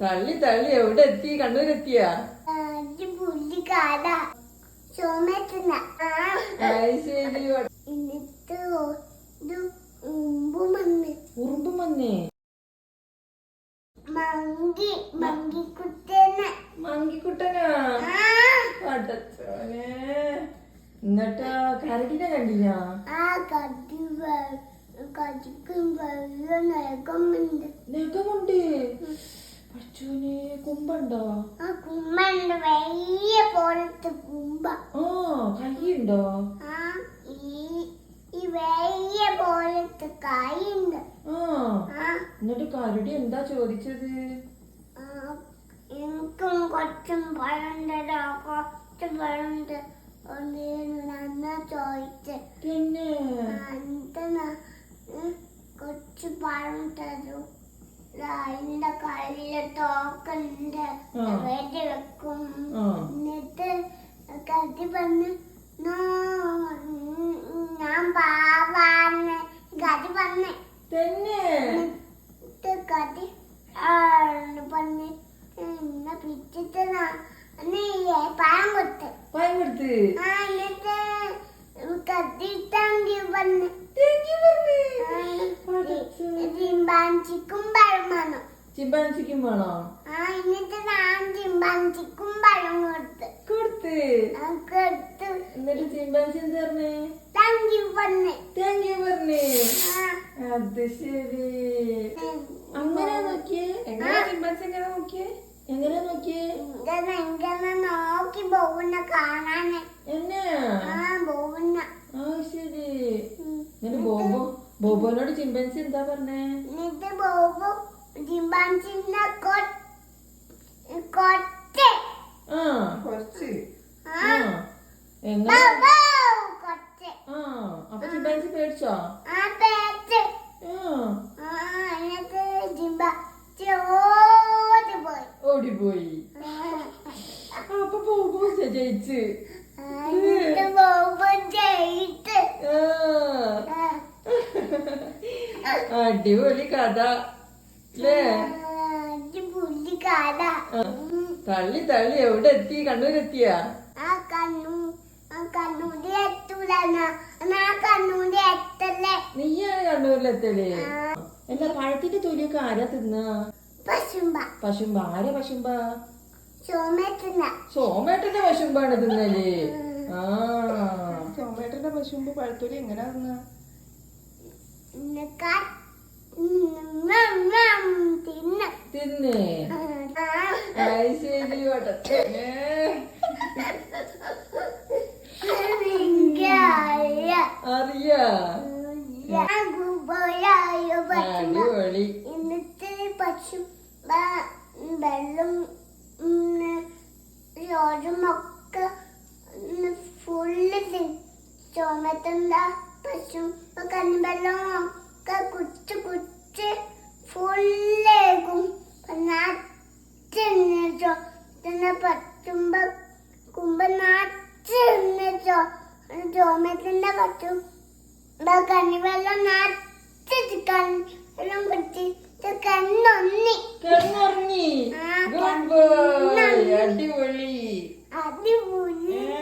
തള്ളി തള്ളി എവിടെ എത്തി കണ്ണൂരെത്തിയാ എന്നിട്ട് ഒരു ഉമ്പ് വന്ന് ഉറുമ്പും വന്നേ മങ്കി മങ്കിക്കുട്ടനെ. മങ്കിക്കുട്ടനാ? പടച്ചോനെ എന്നിട്ടാ കരടിനെ കണ്ടിനാ? ആ കടി കടിക്കും വെള്ളം പടച്ചോനെ കുമ്പുണ്ടോ? ആ കുമ്പുണ്ട്. വലിയ പോലത്തെ കുമ്പ. ആ കൈയുണ്ടോ? ആ ഈ ഈ വലിയ പോലത്തെ കൈയുണ്ട്. ആ എന്നിട്ട് കരടി എന്താ ചോദിച്ചത്? ആ, എനിക്കും കൊച്ചും പഴണ്ടോ കൊച്ചു പഴണ്ട് ഒന്നേന്ന് ചോദിച്ച്. പിന്നെ? എന്താണ് കുറച്ച് പഴം തരൂ. കയ്യിൽ തോക്കുണ്ട് ആ. വെടി വെക്കും ആ എന്നിട്ട് കതി പറഞ്ഞ് "നോ, ഉം, ഞാൻ പാവാന്ന് കതി പറഞ്ഞ് തന്നെ എന്നിട്ട് കതി ആ പറഞ്ഞ് എന്നെ പിച്ചിട്ട് നീ പഴം കൊടുത്ത് പയം കൊടുത്ത് ആ എന്നിട്ട് കതി താങ്കി പറഞ്ഞ് തേങ്ങി പറഞ്ഞ് ചിമ്പാഞ്ചിക്കും പഴം വേണം ചിമ്പാൻസിക്കും വേണോ? ആ എന്നിട്ട് ഞാൻ ചിമ്പാഞ്ചിക്കും പഴം കൊടുത്ത്. കൊടുത്ത്. ആ കൊടുത്ത്. എന്നിട്ട് ചിമ്പാൻസി എന്താ പറഞ്ഞേ? താങ്കി പറഞ്ഞ്. താങ്ക് യു പറഞ്ഞേ. ആ. അത് ശരി. അങ്ങനെ നോക്കിയേ. എങ്ങനെ ചിമ്പാൻസി എങ്ങനെ നോക്കിയേ? എങ്ങനെ നോക്കിയേ? നോക്കി പോകുന്ന കാണാന്. എന്നെ? ആ പോകുന്ന. ആ ശരി. എന്നിട്ട് ബോബോ ബോബോനോട് ചിമ്പാൻസി എന്താ പറഞ്ഞേ? എന്നിട്ട് ആ കുറച്ച് ആ ആ അപ്പൊ ചിമ്പാൻസി പേടിച്ചോ ഓടിപ്പോയി അപ്പൊ ബോബോ ജയിച്ച് അടിപൊളി കഥ അല്ലേ ആ, പുള്ളിക്കാല ആ. തള്ളി തള്ളി എവിടെ എത്തി? കണ്ണൂരെത്തിയാ നീയാണ് കണ്ണൂരിലെത്തലേ എന്താ പഴത്തിന്റെ തൊലിയൊക്കെ ആരാ തിന്ന? പശുമ്പ. പശുമ്പ. ആരാ പശുമ്പ? സോമേട്ടന്റെ പശുമ്പാണ് തിന്നലേ. ആ. ചോമേട്ടന്റെ പശുമ്പ് പഴത്തൊലി എങ്ങനെയാ തിന്നാ? തിന്ന ശരി എനിക്കറിയാം. അറിയാ അടിപൊളി എന്നിട്ട് പശു വെള്ളം ഉം, ചോറുമൊക്കെ ഫുള്ള് ചുമത്തുന്ന പശു കഞ്ഞിവെള്ളം കുച്ച് കുച്ച് ഫുള്ളേക്കും നാച്ചിന്നോ പറ്റുമ്പ കുമ്പ നാച്ചിന്നോ ചുമത്തിന്റെ പറ്റും. കണ്ണിവെള്ളം നാച്ച് കണ്ണെല്ലാം കുറ്റി. കണ്ണൊന്നി. ബോയ് അടിപൊളി. അടിപൊളി.